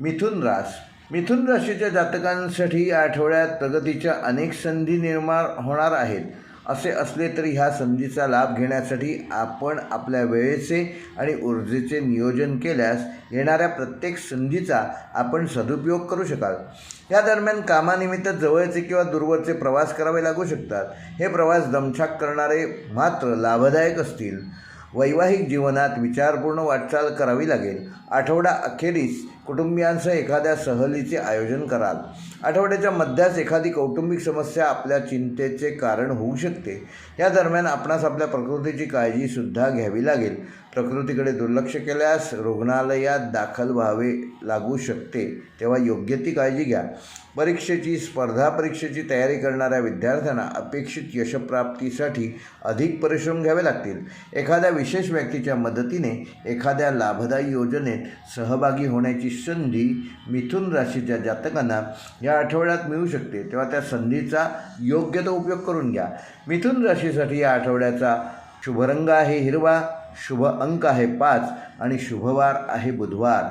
मिथुन रास मिथुन राशीच्या जातकांसाठी या आठवड्यात प्रगतीच्या अनेक संधी निर्माण होणार आहेत. असे असले तरी ह्या संधीचा लाभ घेण्यासाठी आपण आपल्या वेळेचे आणि ऊर्जेचे नियोजन केल्यास येणाऱ्या प्रत्येक संधीचा आपण सदुपयोग करू शकाल. या दरम्यान कामानिमित्त जवळचे किंवा दूरवरचे प्रवास करावे लागू शकतात. हे प्रवास दमछाक करणारे मात्र लाभदायक असतील. वैवाहिक जीवनात विचारपूर्ण वाटचाल करावी लागेल. आठवडा अखेरीस कुटुंबियांसह एखाद्या सहलीचे आयोजन कराल. आठवड्याच्या मध्यास एखादी कौटुंबिक समस्या आपल्या चिंतेचे कारण होऊ शकते. या दरम्यान आपणास आपल्या प्रकृतीची काळजीसुद्धा घ्यावी लागेल. प्रकृतीकडे दुर्लक्ष केल्यास रुग्णालयात दाखल व्हावे लागू शकते तेव्हा योग्य ती काळजी घ्या. परीक्षेची स्पर्धा परीक्षेची तयारी करणाऱ्या विद्यार्थ्यांना अपेक्षित यशप्राप्तीसाठी अधिक परिश्रम घ्यावे लागतील. एखाद्या विशेष व्यक्तीच्या मदतीने एखाद्या लाभदायी योजनेत सहभागी होण्याची संधी मिथुन राशीच्या जातकांना या आठवड्यात मिळू शकते. तेव्हा त्या संधीचा योग्य तो उपयोग करून घ्या. मिथुन राशीसाठी या आठवड्याचा शुभरंग आहे हिरवा शुभ अंक आहे पाच आणि शुभवार आहे बुधवार.